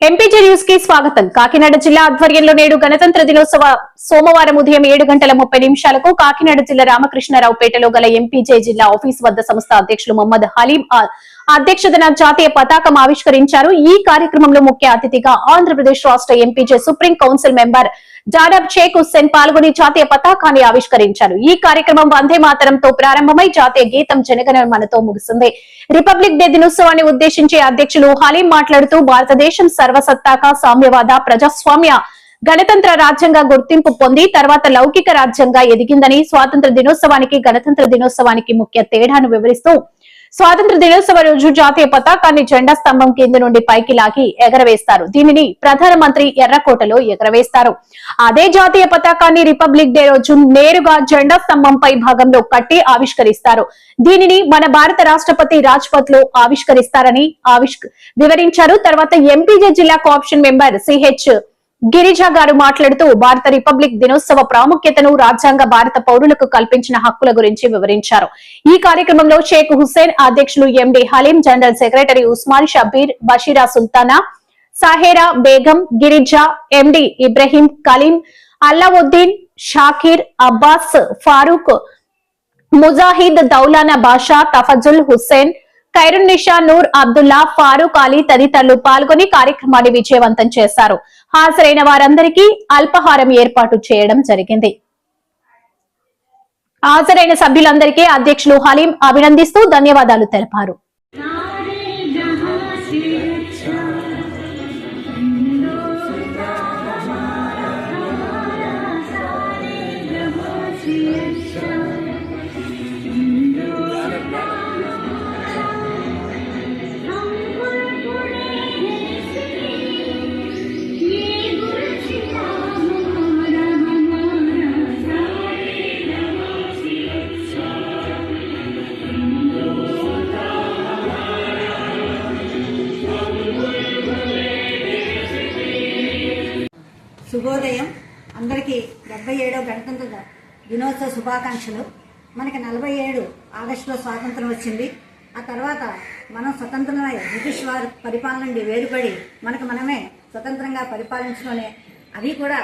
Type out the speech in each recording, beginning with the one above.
MPG న్యూస్కి స్వాగతం. కాకినాడ జిల్లా ఆధ్వర్యంలో నేడు గణతంత్ర దినోత్సవ సోమవారం ఉదయం ఏడు గంటల ముప్పై నిమిషాలకు కాకినాడ జిల్లా రామకృష్ణరావుపేటలో గల ఎంపీజే జిల్లా ఆఫీస్ వద్ద సంస్థ అధ్యక్షులు మొహమ్మద్ హలీం అధ్యక్షతన జాతీయ పతాకం ఆవిష్కరించారు. ఈ కార్యక్రమంలో ముఖ్య అతిథిగా ఆంధ్రప్రదేశ్ రాష్ట్ర MPJ supreme council member Jadab Sheikh Hussain పాల్గొని జాతీయ పతాకాన్ని ఆవిష్కరించారు. ఈ కార్యక్రమం వందే మాతరంతో ప్రారంభమై జాతీయ గీతం జనగణమనతో ముగిసింది. రిపబ్లిక్ డే దినోత్సవాన్ని ఉద్దేశించి అధ్యక్షులు హలీం మాట్లాడుతూ భారతదేశం సర్వసత్తాక సామ్యవాద ప్రజాస్వామ్య గణతంత్ర రాజ్యంగా గుర్తింపు పొంది తర్వాత లౌకిక రాజ్యంగా ఎదిగిందని స్వాతంత్ర దినోత్సవానికి గణతంత్ర దినోత్సవానికి ముఖ్య తేడాను వివరిస్తూ స్వాతంత్ర దినోత్సవ రోజు జాతీయ పతాకాన్ని జెండా స్తంభం కింద నుండి పైకి లాగి ఎగరవేస్తారు. దీనిని ప్రధానమంత్రి ఎర్రకోటలో ఎగరవేస్తారు. అదే జాతీయ పతాకాన్ని రిపబ్లిక్ డే రోజు నేరుగా జెండా స్తంభంపై భాగంలో కట్టి ఆవిష్కరిస్తారు. దీనిని మన భారత రాష్ట్రపతి రాజ్పథ్లో ఆవిష్కరిస్తారని ఆవిష్ వివరించారు. తర్వాత ఎంపీజే జిల్లా కోఆప్షన్ మెంబర్ సిహెచ్ గిరిజా గారు మాట్లాడుతూ భారత రిపబ్లిక్ దినోత్సవ ప్రాముఖ్యతను రాజ్యాంగ భారత పౌరులకు కల్పించిన హక్కుల గురించి వివరించారు. ఈ కార్యక్రమంలో షేక్ హుస్సేన్ అధ్యక్షులు MD Haleem general secretary Osman Shabbir Bashira Sultana Sahera Begum Girija MD Ibrahim Kaleem Allauddin Shakir Abbas Farooq Mujahid Daulana Basha Tafazul Hussain Khairunnisa Noor Abdullah Farooq Ali తదితరులు పాల్గొని కార్యక్రమాన్ని విజయవంతం చేశారు. హాజరైన వారందరికీ అల్పాహారం ఏర్పాటు చేయడం జరిగింది. హాజరైన సభ్యులందరికీ అధ్యక్షులు హలీం అభినందిస్తూ ధన్యవాదాలు తెలిపారు. శుభోదయం. అందరికీ డెబ్బై ఏడో గణతంత్ర దినోత్సవ శుభాకాంక్షలు. మనకి నలభై ఏడు ఆగస్టులో స్వాతంత్రం వచ్చింది. ఆ తర్వాత మనం స్వతంత్రమై బ్రిటిష్ వారి పరిపాలన నుండి వేరుపడి మనకు మనమే స్వతంత్రంగా పరిపాలించుకునే అది కూడా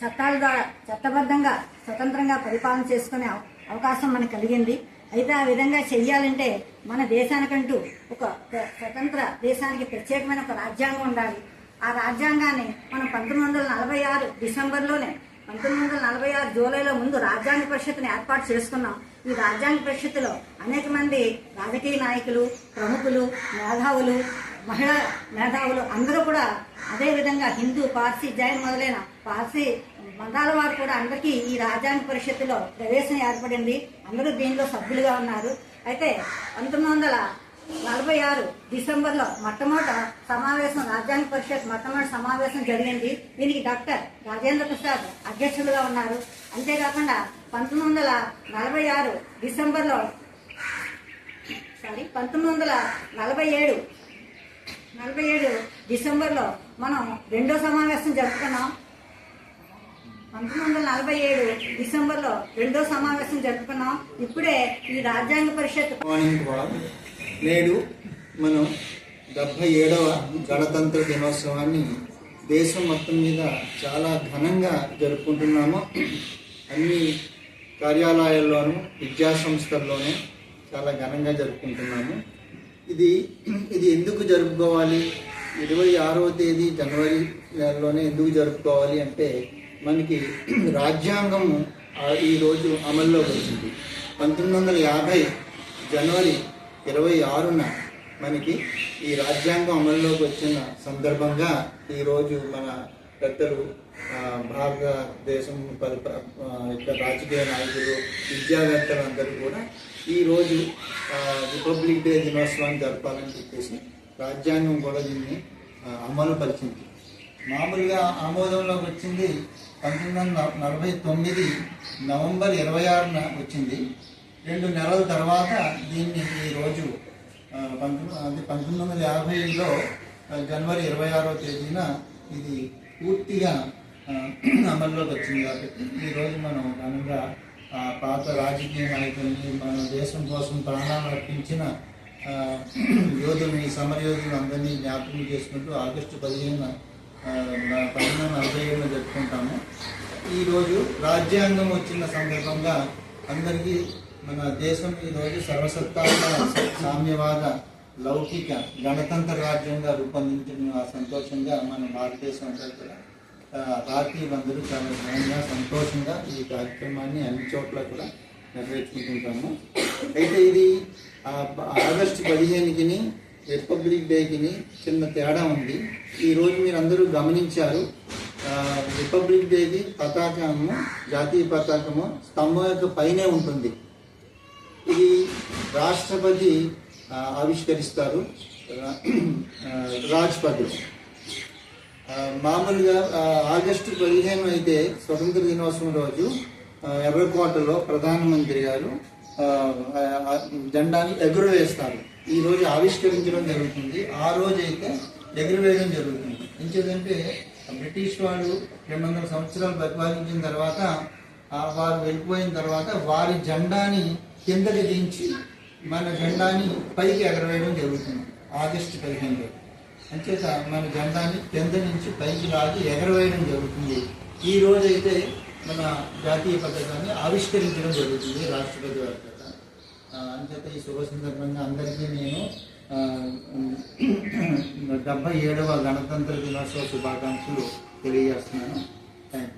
చట్టాల ద్వారా చట్టబద్ధంగా స్వతంత్రంగా పరిపాలన చేసుకునే అవకాశం మనకు కలిగింది. అయితే ఆ విధంగా చెయ్యాలంటే మన దేశానికంటూ ఒక స్వతంత్ర దేశానికి ప్రత్యేకమైన ఒక రాజ్యాంగం ఉండాలి. ఆ రాజ్యాంగాన్ని మనం పంతొమ్మిది వందల నలభై ఆరు డిసెంబర్లోనే పంతొమ్మిది వందల నలభై ఆరు జూలైలో ముందు రాజ్యాంగ పరిషత్తుని ఏర్పాటు చేసుకున్నాం. ఈ రాజ్యాంగ పరిషత్తులో అనేక మంది రాజకీయ నాయకులు ప్రముఖులు మేధావులు మహిళా మేధావులు అందరూ కూడా అదేవిధంగా హిందూ పార్సీ జైన్ మొదలైన పార్సీ మతాల వారు కూడా అందరికీ ఈ రాజ్యాంగ పరిషత్తులో ప్రవేశం ఏర్పడింది. అందరూ దీనిలో సభ్యులుగా ఉన్నారు. అయితే పంతొమ్మిది వందల నలభై ఆరు డిసెంబర్లో మొట్టమొదట సమావేశం రాజ్యాంగ పరిషత్ మొట్టమొదటి సమావేశం జరిగింది. దీనికి డాక్టర్ రాజేంద్ర ప్రసాద్ అధ్యక్షులుగా ఉన్నారు. అంతేకాకుండా పంతొమ్మిది వందల నలభై ఆరు డిసెంబర్లో సారీ పంతొమ్మిది వందల నలభై ఏడు నలభై ఏడు డిసెంబర్లో మనం రెండో సమావేశం జరుపుకున్నాం. పంతొమ్మిది వందల నలభై ఏడు డిసెంబర్లో రెండో సమావేశం జరుపుకున్నాం. ఇప్పుడే ఈ రాజ్యాంగ పరిషత్ నేడు మనం డెబ్భై ఏడవ గణతంత్ర దినోత్సవాన్ని దేశం మొత్తం మీద చాలా ఘనంగా జరుపుకుంటున్నాము. అన్ని కార్యాలయాల్లోనూ విద్యా సంస్థల్లోనూ చాలా ఘనంగా జరుపుకుంటున్నాము. ఇది ఇది ఎందుకు జరుపుకోవాలి? ఇరవై ఆరవ తేదీ జనవరి నెలలోనే ఎందుకు జరుపుకోవాలి అంటే మనకి రాజ్యాంగం ఈరోజు అమల్లోకి వచ్చింది. పంతొమ్మిది వందల యాభై జనవరి ఇరవై ఆరున మనకి ఈ రాజ్యాంగం అమలులోకి వచ్చిన సందర్భంగా ఈరోజు మన పెద్దలు భారతదేశం యొక్క రాజకీయ నాయకులు విద్యావేత్తలు అందరూ కూడా ఈరోజు రిపబ్లిక్ డే దినోత్సవాన్ని జరపాలని చెప్పేసి రాజ్యాంగం కూడా దీన్ని అమలుపరిచింది. అమలు పరిచింది మామూలుగా ఆమోదంలోకి వచ్చింది పంతొమ్మిది వందల నలభై తొమ్మిది నవంబర్ ఇరవై ఆరున వచ్చింది. రెండు నెలల తర్వాత దీన్ని ఈరోజు పంతొమ్మిది పంతొమ్మిది వందల యాభైలో జనవరి ఇరవై ఆరో తేదీన ఇది పూర్తిగా అమల్లోకి వచ్చింది కాబట్టి ఈరోజు మనం ఘనంగా పాత రాజకీయ నాయకుల్ని మన దేశం కోసం ప్రాణాలు అర్పించిన యోధుల్ని సమరయోధులు అందరినీ జ్ఞాపకం చేసుకుంటూ ఆగస్టు పదిహేను పదిహేను నలభై ఏడున జరుపుకుంటాము ఈరోజు రాజ్యాంగం వచ్చిన సందర్భంగా అందరికీ మన దేశం ఈరోజు సర్వసత్తాక సామ్యవాద లౌకిక గణతంత్ర రాజ్యంగా రూపొందించిన ఆ సంతోషంగా మన భారతదేశం అంతా కూడా ఆ, భారతీయులందరూ చాలా ఘనంగా సంతోషంగా ఈ కార్యక్రమాన్ని అన్ని చోట్ల కూడా నెరవేర్చుకుంటుంటాము. అయితే ఇది ఆగస్టు పదిహేనుకి రిపబ్లిక్ డేకి చిన్న తేడా ఉంది. ఈరోజు మీరు అందరూ గమనించారు రిపబ్లిక్ డేకి పతాకము జాతీయ పతాకము స్తంభం యొక్క పైనే ఉంటుంది. ఇది రాష్ట్రపతి ఆవిష్కరిస్తారు రా- రాజ్పథ్ మామూలుగా ఆగస్టు పదిహేను అయితే స్వతంత్ర దినోత్సవం రోజు ఎర్రకోటలో ప్రధానమంత్రి గారు జెండాని ఎగురవేస్తారు. ఈ రోజు ఆవిష్కరించడం జరుగుతుంది. ఆ రోజు అయితే ఎగురవేయడం జరుగుతుంది. ఎందుకంటే బ్రిటిష్ వాళ్ళు రెండు వందల సంవత్సరాలు పరిపాలించిన తర్వాత వారు వెళ్ళిపోయిన తర్వాత వారి జెండాని కిందకి దించి మన జెండాని పైకి ఎగరవేయడం జరుగుతుంది. ఆగస్టు పదిహేను అంచేత మన జెండాని కింద నుంచి పైకి లాగి ఎగరవేయడం జరుగుతుంది. ఈ రోజైతే మన జాతీయ పథకాన్ని ఆవిష్కరించడం జరుగుతుంది రాష్ట్రపతి వారి చేత. అంచేత ఈ శుభ సందర్భంగా అందరికీ నేను డెబ్బై ఏడవ గణతంత్ర దినోత్సవ శుభాకాంక్షలు తెలియజేస్తున్నాను. Thank you